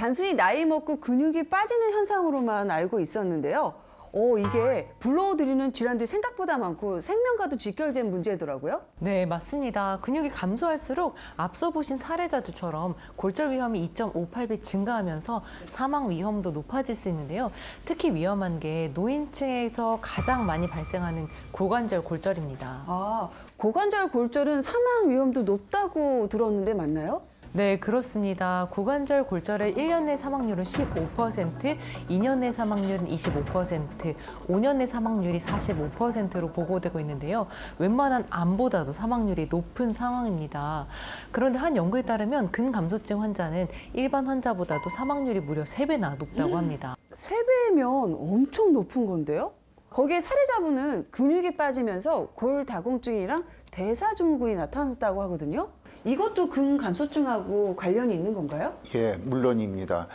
단순히 나이 먹고 근육이 빠지는 현상으로만 알고 있었는데요. 어, 이게 불러들이는 질환들이 생각보다 많고 생명과도 직결된 문제더라고요. 네, 맞습니다. 근육이 감소할수록 앞서 보신 사례자들처럼 골절 위험이 2.58배 증가하면서 사망 위험도 높아질 수 있는데요. 특히 위험한 게 노인층에서 가장 많이 발생하는 고관절 골절입니다. 아, 고관절 골절은 사망 위험도 높다고 들었는데 맞나요? 네, 그렇습니다. 고관절 골절의 1년 내 사망률은 15%, 2년 내 사망률은 25%, 5년 내 사망률이 45%로 보고되고 있는데요. 웬만한 암보다도 사망률이 높은 상황입니다. 그런데 한 연구에 따르면 근감소증 환자는 일반 환자보다도 사망률이 무려 3배나 높다고 합니다. 세배면 엄청 높은 건데요? 거기에 사례자분은 근육이 빠지면서 골다공증이랑 대사증후군이 나타났다고 하거든요. 이것도 근감소증하고 관련이 있는 건가요? 예, 물론입니다.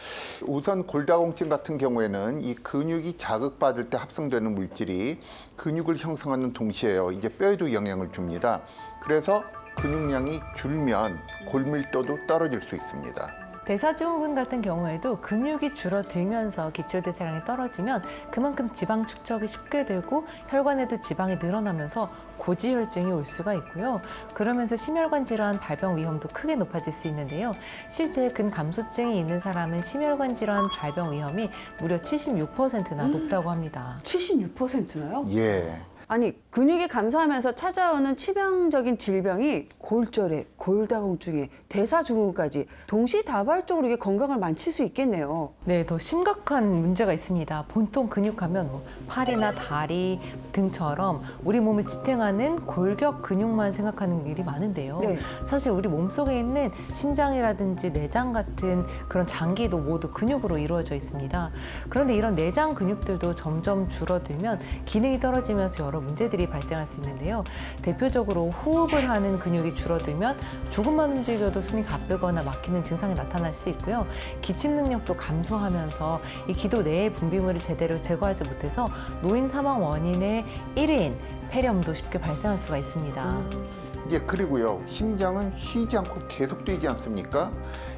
우선 골다공증 같은 경우에는 이 근육이 자극받을 때 합성되는 물질이 근육을 형성하는 동시에요. 이제 뼈에도 영향을 줍니다. 그래서 근육량이 줄면 골밀도도 떨어질 수 있습니다. 대사증후군 같은 경우에도 근육이 줄어들면서 기초대사량이 떨어지면 그만큼 지방 축적이 쉽게 되고 혈관에도 지방이 늘어나면서 고지혈증이 올 수가 있고요. 그러면서 심혈관 질환 발병 위험도 크게 높아질 수 있는데요. 실제 근감소증이 있는 사람은 심혈관 질환 발병 위험이 무려 76%나 높다고 합니다. 76%나요? 예. 아니, 근육이 감소하면서 찾아오는 치명적인 질병이 골절에, 골다공증에, 대사증후군까지 동시다발적으로 이게 건강을 망칠 수 있겠네요. 네, 더 심각한 문제가 있습니다. 보통 근육하면 뭐 팔이나 다리 등처럼 우리 몸을 지탱하는 골격 근육만 생각하는 일이 많은데요. 네. 사실 우리 몸 속에 있는 심장이라든지 내장 같은 그런 장기도 모두 근육으로 이루어져 있습니다. 그런데 이런 내장 근육들도 점점 줄어들면 기능이 떨어지면서 여러 문제들이 발생할 수 있는데요. 대표적으로 호흡을 하는 근육이 줄어들면 조금만 움직여도 숨이 가쁘거나 막히는 증상이 나타날 수 있고요. 기침 능력도 감소하면서 이 기도 내의 분비물을 제대로 제거하지 못해서 노인 사망 원인의 1위인 폐렴도 쉽게 발생할 수가 있습니다. 이제 그리고요 심장은 쉬지 않고 계속 뛰지 않습니까?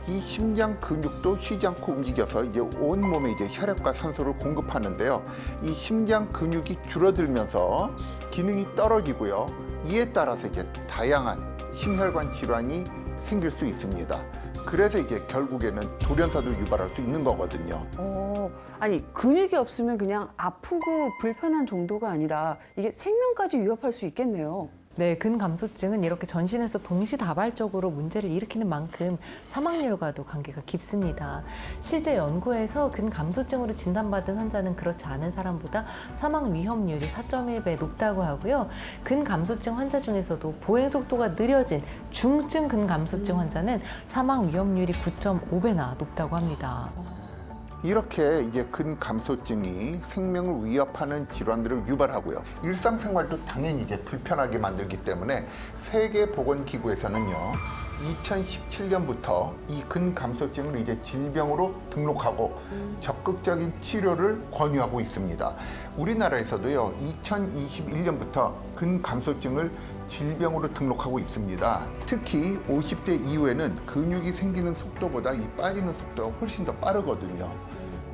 이 심장 근육도 쉬지 않고 움직여서 이제 온 몸에 이제 혈액과 산소를 공급하는데요. 이 심장 근육이 줄어들면서 기능이 떨어지고요. 이에 따라서 이제 다양한 심혈관 질환이 생길 수 있습니다. 그래서 이제 결국에는 돌연사도 유발할 수 있는 거거든요. 어, 아니, 근육이 없으면 그냥 아프고 불편한 정도가 아니라 이게 생명까지 위협할 수 있겠네요. 네, 근감소증은 이렇게 전신에서 동시다발적으로 문제를 일으키는 만큼 사망률과도 관계가 깊습니다. 실제 연구에서 근감소증으로 진단받은 환자는 그렇지 않은 사람보다 사망 위험률이 4.1배 높다고 하고요. 근감소증 환자 중에서도 보행 속도가 느려진 중증 근감소증 환자는 사망 위험률이 9.5배나 높다고 합니다. 이렇게 이제 근감소증이 생명을 위협하는 질환들을 유발하고요. 일상생활도 당연히 이제 불편하게 만들기 때문에 세계보건기구에서는요. 2017년부터 이 근감소증을 이제 질병으로 등록하고 적극적인 치료를 권유하고 있습니다. 우리나라에서도요. 2021년부터 근감소증을 질병으로 등록하고 있습니다. 특히 50대 이후에는 근육이 생기는 속도보다 이 빠지는 속도가 훨씬 더 빠르거든요.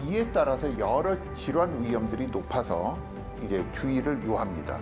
이에 따라서 여러 질환 위험들이 높아서 이제 주의를 요합니다.